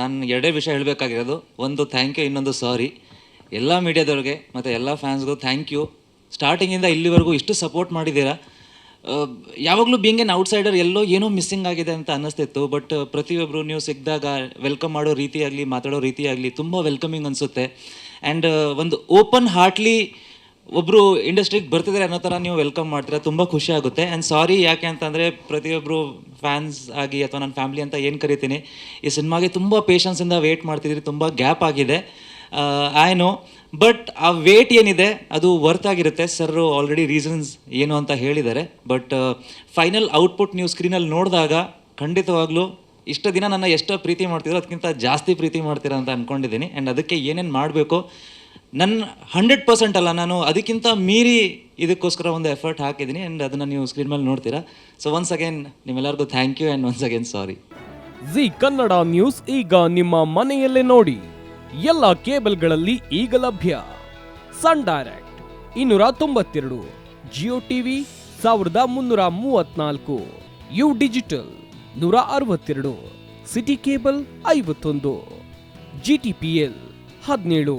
ನಾನು ಎರಡೇ ವಿಷಯ ಹೇಳಬೇಕಾಗಿರೋದು. ಒಂದು ಥ್ಯಾಂಕ್ ಯು ಇನ್ನೊಂದು ಸಾರಿ ಎಲ್ಲ ಮೀಡಿಯಾದವ್ರಿಗೆ ಮತ್ತು ಎಲ್ಲ ಫ್ಯಾನ್ಸ್ಗೂ ಥ್ಯಾಂಕ್ ಯು ಸ್ಟಾರ್ಟಿಂಗಿಂದ ಇಲ್ಲಿವರೆಗೂ ಇಷ್ಟು ಸಪೋರ್ಟ್ ಮಾಡಿದ್ದೀರಾ? ಯಾವಾಗಲೂ ಬೀಂಗ್ ಎನ್ ಔಟ್ಸೈಡರ್ ಎಲ್ಲೋ ಏನೋ ಮಿಸ್ಸಿಂಗ್ ಆಗಿದೆ ಅಂತ ಅನ್ನಿಸ್ತಿತ್ತು. ಬಟ್ ಪ್ರತಿಯೊಬ್ಬರು ನೀವು ಸಿಕ್ಕಿದಾಗ ವೆಲ್ಕಮ್ ಮಾಡೋ ರೀತಿಯಾಗಲಿ ಮಾತಾಡೋ ರೀತಿಯಾಗಲಿ ತುಂಬ ವೆಲ್ಕಮಿಂಗ್ ಅನಿಸುತ್ತೆ. ಆ್ಯಂಡ್ ಒಂದು ಓಪನ್ ಹಾರ್ಟ್ಲಿ ಒಬ್ಬರು ಇಂಡಸ್ಟ್ರಿಗೆ ಬರ್ತಿದ್ದಾರೆ ಅನ್ನೋ ಥರ ನೀವು ವೆಲ್ಕಮ್ ಮಾಡ್ತೀರಾ, ತುಂಬ ಖುಷಿ ಆಗುತ್ತೆ. ಆ್ಯಂಡ್ ಸಾರಿ ಯಾಕೆ ಅಂತಂದರೆ ಪ್ರತಿಯೊಬ್ಬರು ಫ್ಯಾನ್ಸ್ ಆಗಿ ಅಥವಾ ನನ್ನ ಫ್ಯಾಮಿಲಿ ಅಂತ ಏನು ಕರಿತೀನಿ, ಈ ಸಿನಿಮಾಗೆ ತುಂಬ ಪೇಷನ್ಸಿಂದ ವೇಟ್ ಮಾಡ್ತಿದ್ದೀರಿ ತುಂಬ ಗ್ಯಾಪ್ ಆಗಿದೆ. ಐ ನೋ ಬಟ್ ಆ ವೇಟ್ ಏನಿದೆ, ಅದು ವರ್ತ್ ಆಗಿರುತ್ತೆ. ಸರ್ ಆಲ್ರೆಡಿ ರೀಸನ್ಸ್ ಏನು ಅಂತ ಹೇಳಿದ್ದಾರೆ. ಬಟ್ ಫೈನಲ್ ಔಟ್ಪುಟ್ ನೀವು ಸ್ಕ್ರೀನಲ್ಲಿ ನೋಡಿದಾಗ ಖಂಡಿತವಾಗ್ಲೂ ಇಷ್ಟು ದಿನ ನನ್ನ ಎಷ್ಟು ಪ್ರೀತಿ ಮಾಡ್ತಿದ್ರು, ಅದಕ್ಕಿಂತ ಜಾಸ್ತಿ ಪ್ರೀತಿ ಮಾಡ್ತೀರಾ ಅಂತ ಅಂದ್ಕೊಂಡಿದ್ದೀನಿ ಆ್ಯಂಡ್ ಅದಕ್ಕೆ ಏನೇನು ಮಾಡಬೇಕು ನನ್ನ ಹಂಡ್ರೆಡ್ ಪರ್ಸೆಂಟ್ ಅಲ್ಲ, ನಾನು ಅದಕ್ಕಿಂತ ಮೀರಿ ಇದಕ್ಕೋಸ್ಕರ ಒಂದು ಎಫರ್ಟ್ ಹಾಕಿದ್ದೀನಿ ಆ್ಯಂಡ್ ಅದನ್ನು ನೀವು ಸ್ಕ್ರೀನ್ ಮೇಲೆ ನೋಡ್ತೀರಾ. ಸೊ ಒನ್ಸ್ ಅಗೇನ್ ನಿಮ್ಮೆಲ್ಲರಿಗೂ thank you and once again sorry G Kannada news ಈಗ ನಿಮ್ಮ ಮನೆಯಲ್ಲೇ ನೋಡಿ. ಎಲ್ಲ ಕೇಬಲ್ಗಳಲ್ಲಿ ಈಗ ಲಭ್ಯ. ಸನ್ ಡೈರೆಕ್ಟ್ ಇನ್ನೂರ ತೊಂಬತ್ತೆರಡು ಜಿಯೋ ಟಿವಿ ಸಾವಿರದ ಮುನ್ನೂರ ಮೂವತ್ನಾಲ್ಕು ಯು ಡಿಜಿಟಲ್ ನೂರ ಅರವತ್ತೆರಡು ಸಿಟಿ ಕೇಬಲ್ ಐವತ್ತೊಂದು ಜಿ ಟಿ ಪಿ ಎಲ್ ಹದಿನೇಳು.